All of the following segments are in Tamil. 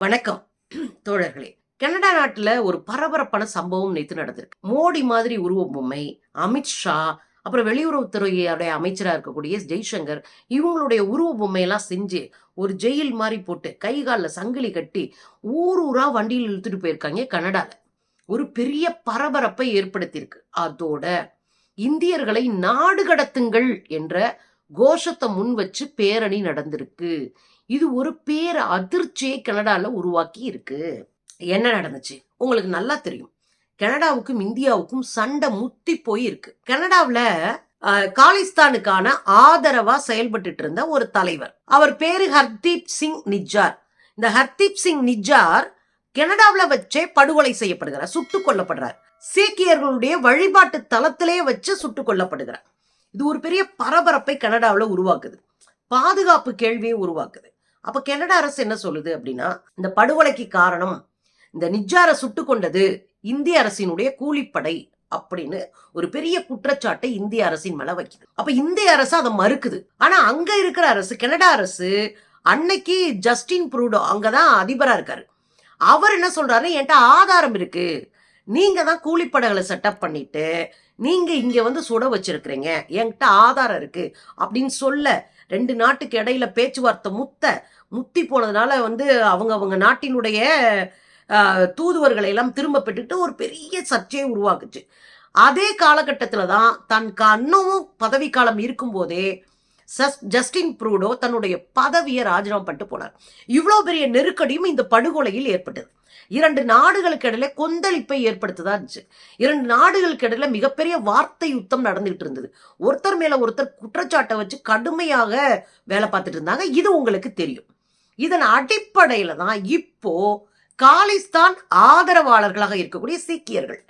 வணக்கம் தோழர்களே. கனடா நாட்டுல ஒரு பரபரப்பான சம்பவம் நேத்து நடந்திருக்கு. மோடி மாதிரி உருவ பொம்மை அமித்ஷா அப்புறம் வெளியுறவுத்துறையுடைய அமைச்சரா இருக்கக்கூடிய ஜெய்சங்கர் இவங்களுடைய உருவ பொம்மையெல்லாம் செஞ்சு ஒரு ஜெயில் மாதிரி போட்டு கை காலில் சங்கிலி கட்டி ஊர் ஊரா வண்டியில் இழுத்துட்டு போயிருக்காங்க கனடால. ஒரு பெரிய பரபரப்பை ஏற்படுத்தியிருக்கு. அதோட இந்தியர்களை நாடு கடத்துங்கள் என்ற கோஷத்தை முன் வச்சு பேரணி நடந்திருக்கு. இது ஒரு பேர் அதிர்ச்சியை கனடால உருவாக்கி இருக்கு. என்ன நடந்துச்சு? உங்களுக்கு நல்லா தெரியும். கனடாவுக்கும் இந்தியாவுக்கும் சண்டை முத்தி போயிருக்கு கனடாவில் காலிஸ்தானுக்கான ஆதரவா செயல்பட்டுட்டு இருந்த ஒரு தலைவர். அவர் பேரு ஹர்தீப் சிங் நிஜார் இந்த ஹர்தீப் சிங் நிஜார் கனடாவில் வச்சே படுகொலை செய்யப்படுகிறார் சுட்டுக் கொல்லப்படுறார். சீக்கியர்களுடைய வழிபாட்டு தளத்திலே வச்சு சுட்டுக் கொல்லப்படுகிறார். இது ஒரு பெரிய பரபரப்பை கனடாவில் உருவாக்குது. பாதுகாப்பு கேள்வியை உருவாக்குது. அப்போ கனடா அரசு என்ன சொல்லுது அப்படின்னா இந்த படுகொலைக்கு காரணம் இந்த நிஜார சுட்டு கொண்டது இந்திய அரசினுடைய கூலிப்படை அப்படின்னு ஒரு பெரிய குற்றச்சாட்டை இந்திய அரசின் மேல வைக்குது. அப்ப இந்திய அரசு அதை மறுக்குது. ஆனா அங்க இருக்கிற அரசு கனடா அரசு அன்னைக்கு ஜஸ்டின் ப்ரூடோ அங்கதான் அதிபரா இருக்காரு. அவர் என்ன சொல்றாரு என்கிட்ட ஆதாரம் இருக்கு. நீங்க தான் கூலிப்படைகளை செட்டப் பண்ணிட்டு நீங்க இங்க வந்து சுட வச்சிருக்கிறீங்க. என்கிட்ட ஆதாரம் இருக்கு. அப்படின்னு சொல்ல ரெண்டு நாட்டுக்கு இடையில பேச்சுவார்த்தை முத்த முத்தி போனதுனால வந்து அவங்க அவங்க நாட்டினுடைய தூதுவர்களை எல்லாம் திரும்ப பெற்றுக்கிட்டு ஒரு பெரிய சர்ச்சையை உருவாக்குச்சு. அதே காலகட்டத்தில் தான் தன் கண்ணமும் பதவி காலம் இருக்கும்போதே சஸ் ஜஸ்டின் ப்ரூடோ தன்னுடைய பதவியை ராஜினாமா பண்ணிட்டு போனார். இவ்வளோ பெரிய நெருக்கடியும் இந்த படுகொலையில் ஏற்பட்டது. இரண்டு நாடுகளுக்கு இடையில கொந்தளிப்பை ஏற்படுத்ததா இருந்துச்சு. இரண்டு நாடுகளுக்கு இடையில மிகப்பெரிய வார்த்தை யுத்தம் நடந்துகிட்டு இருந்தது. ஒருத்தர் மேல ஒருத்தர் குற்றச்சாட்டை வச்சு கடுமையாக வேலை பார்த்துட்டு இருந்தாங்க. இது உங்களுக்கு தெரியும். இதன் அடிப்படையில தான் இப்போ காலிஸ்தான் ஆதரவாளர்களாக இருக்கக்கூடிய சீக்கியர்கள்.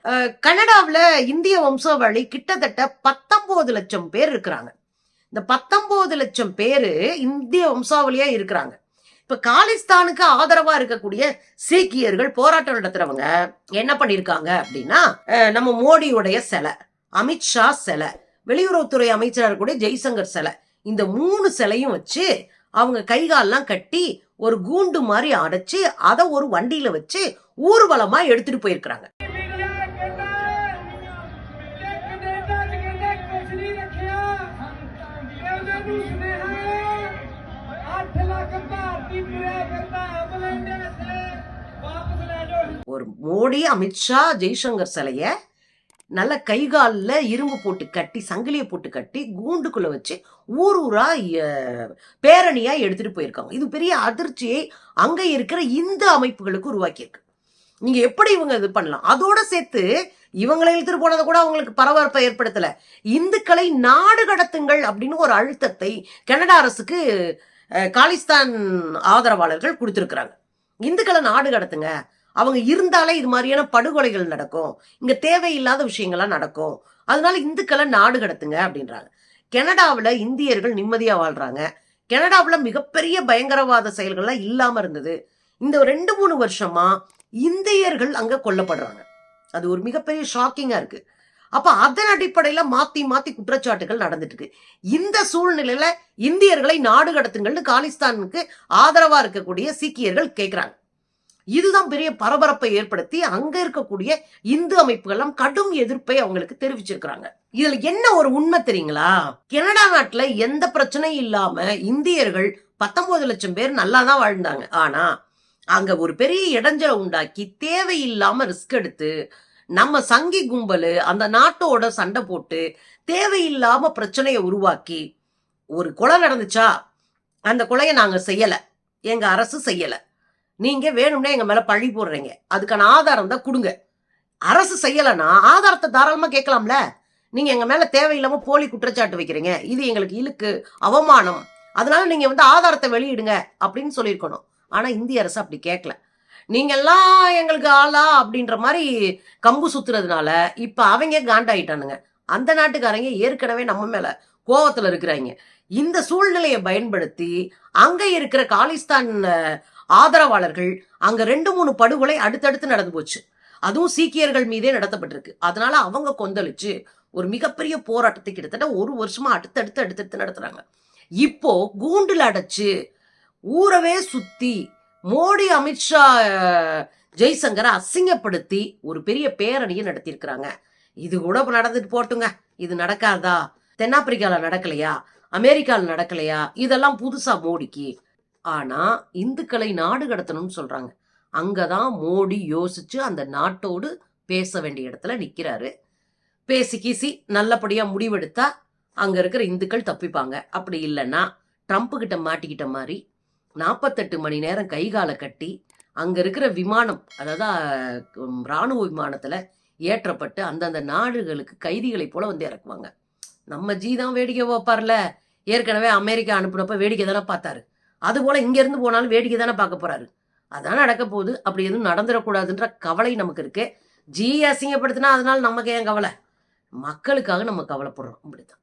கனடாவில் இந்திய வம்சாவளி கிட்டத்தட்ட பத்தொன்பது லட்சம் பேர் இருக்கிறாங்க. இந்த பத்தொன்பது லட்சம் பேர் இந்திய வம்சாவளியா இருக்கிறாங்க. இப்ப காலிஸ்தானுக்கு ஆதரவா இருக்கக்கூடிய சீக்கியர்கள் போராட்டம் நடத்துறவங்க என்ன பண்ணிருக்காங்க அப்படின்னா நம்ம மோடியுடைய சிலை அமித்ஷா சிலை வெளியுறவுத்துறை அமைச்சராக கூட ஜெய்சங்கர் சிலை இந்த மூணு சிலையும் வச்சு அவங்க கைகாலெல்லாம் கட்டி ஒரு கூண்டு மாதிரி அடைச்சு அதை ஒரு வண்டியில வச்சு ஊர்வலமா எடுத்துட்டு போயிருக்கிறாங்க. ஒரு மோடி அமித்ஷா ஜெய்சங்கர் சிலைய நல்ல கைகாலில் இரும்பு போட்டு கட்டி சங்கிலியை போட்டு கட்டி கூண்டுக்குள்ளே வச்சு ஊர் ஊரா பேரணியாக எடுத்துட்டு போயிருக்காங்க. இது பெரிய அதிர்ச்சியை அங்கே இருக்கிற இந்த அமைப்புகளுக்கு உருவாக்கியிருக்கு. நீங்கள் எப்படி இவங்க இது பண்ணலாம்? அதோட சேர்த்து இவங்களை இழுத்துட்டு போனதை கூட அவங்களுக்கு பரபரப்பை ஏற்படுத்தலை. இந்துக்களை நாடு கடத்துங்கள் அப்படின்னு ஒரு அழுத்தத்தை கனடா அரசுக்கு காலிஸ்தான் ஆதரவாளர்கள் கொடுத்துருக்குறாங்க. இந்துக்களை நாடு கடத்துங்க. அவங்க இருந்தாலே இது மாதிரியான படுகொலைகள் நடக்கும். இங்க தேவையில்லாத விஷயங்கள்லாம் நடக்கும். அதனால இந்துக்களை நாடு கடத்துங்க அப்படின்றாங்க. கனடாவில் இந்தியர்கள் நிம்மதியாக வாழ்றாங்க. கனடாவில் மிகப்பெரிய பயங்கரவாத செயல்கள்லாம் இல்லாமல் இருந்தது. இந்த ரெண்டு மூணு வருஷமா இந்தியர்கள் அங்க கொல்லப்படுறாங்க. அது ஒரு மிகப்பெரிய ஷாக்கிங்கா இருக்கு. அப்ப அதன் அடிப்படையில மாத்தி மாத்தி குற்றச்சாட்டுகள் நடந்துட்டு இருக்கு இந்த சூழ்நிலையில இந்தியர்களை நாடு கடத்துங்கள்னு காலிஸ்தானுக்கு ஆதரவா இருக்கக்கூடிய சீக்கியர்கள் கேட்கிறாங்க இதுதான் பெரிய பரபரப்பை ஏற்படுத்தி அங்க இருக்கக்கூடிய இந்து அமைப்புகள்லாம் கடும் எதிர்ப்பை அவங்களுக்கு தெரிவிச்சிருக்கிறாங்க. இதுல என்ன ஒரு உண்மை தெரியுங்களா? கனடா நாட்டுல எந்த பிரச்சனையும் இல்லாம இந்தியர்கள் பத்தொன்பது லட்சம் பேர் நல்லா தான் வாழ்ந்தாங்க. ஆனா அங்க ஒரு பெரிய இடைஞ்சலை உண்டாக்கி தேவையில்லாம ரிஸ்க் எடுத்து நம்ம சங்கி கும்பல் அந்த நாட்டோட சண்டை போட்டு தேவையில்லாம பிரச்சனையை உருவாக்கி ஒரு கொலை நடந்துச்சா? அந்த கொலையை நாங்க செய்யல. எங்க அரசு செய்யலை. நீங்க வேணும்னே எங்க மேல பழி போடுறீங்க. அதுக்கான ஆதாரம் தான் கொடுங்க. அரசு செய்யலைன்னா ஆதாரத்தை தாராளமா கேட்கலாம்ல? நீங்க எங்க மேல தேவையில்லாம போலி குற்றச்சாட்டு வைக்கிறீங்க. இது எங்களுக்கு இழுக்கு அவமானம். அதனால நீங்க வந்து ஆதாரத்தை வெளியிடுங்க அப்படின்னு சொல்லியிருக்கணும். ஆனா இந்திய அரசு அப்படி கேட்கல. நீங்க எல்லாம் எங்களுக்கு ஆளா அப்படின்ற மாதிரி கம்பு சுத்துறதுனால இப்ப அவங்க காண்டாயிட்டானுங்க. அந்த நாட்டுக்காரங்க ஏற்கனவே நம்ம மேல கோவத்துல இருக்கிறாங்க. இந்த சூழ்நிலையை பயன்படுத்தி அங்க இருக்கிற காலிஸ்தான் ஆதரவாளர்கள் அங்க ரெண்டு மூணு படுகொலை அடுத்தடுத்து நடந்து போச்சு. அதுவும் சீக்கியர்கள் மீதே நடத்தப்பட்டிருக்கு. அதனால அவங்க கொந்தளிச்சு ஒரு மிகப்பெரிய போராட்டத்தை கிட்டத்தட்ட ஒரு வருஷமா அடுத்தடுத்து அடுத்தடுத்து நடத்துறாங்க. இப்போ கூண்டில் அடைச்சு ஊரவே சுத்தி மோடி அமித்ஷா ஜெய்சங்கரை அசிங்கப்படுத்தி ஒரு பெரிய பேரணியை நடத்தியிருக்கிறாங்க. இது கூட நடந்துட்டு போட்டுங்க. இது நடக்காதா? தென்னாப்பிரிக்காவில் நடக்கலையா? அமெரிக்காவில் நடக்கலையா? இதெல்லாம் புதுசா மோடிக்கு ஆனால் இந்துக்களை நாடு கடத்தணும்னு சொல்கிறாங்க அங்கே தான் மோடி யோசித்து அந்த நாட்டோடு பேச வேண்டிய இடத்துல நிற்கிறாரு பேசி கீசி நல்லபடியாக முடிவெடுத்தா அங்கே இருக்கிற இந்துக்கள் தப்பிப்பாங்க. அப்படி இல்லைன்னா ட்ரம்ப்புக்கிட்ட மாட்டிக்கிட்ட மாதிரி நாற்பத்தெட்டு மணி நேரம் கை காலை கட்டி அங்கே இருக்கிற விமானம் அதாவது இராணுவ ராணுவ ஏற்றப்பட்டு அந்தந்த நாடுகளுக்கு கைதிகளை போல வந்து இறக்குவாங்க. நம்ம ஜி தான் வேடிக்கை பார்ப்பார்ல. ஏற்கனவே அமெரிக்கா அனுப்பினப்ப வேடிக்கை தானே பார்த்தாரு. அதுபோல் இங்கேருந்து போனாலும் வேடிக்கை தானே பார்க்க போறாரு. அதான் நடக்க போகுது. அப்படி எதுவும் நடந்துடக்கூடாதுன்ற கவலை நமக்கு இருக்கு. ஜி அசிங்கப்படுத்தினா அதனால நமக்கு ஏன் கவலை? மக்களுக்காக நம்ம கவலைப்படுறோம். அப்படிதான்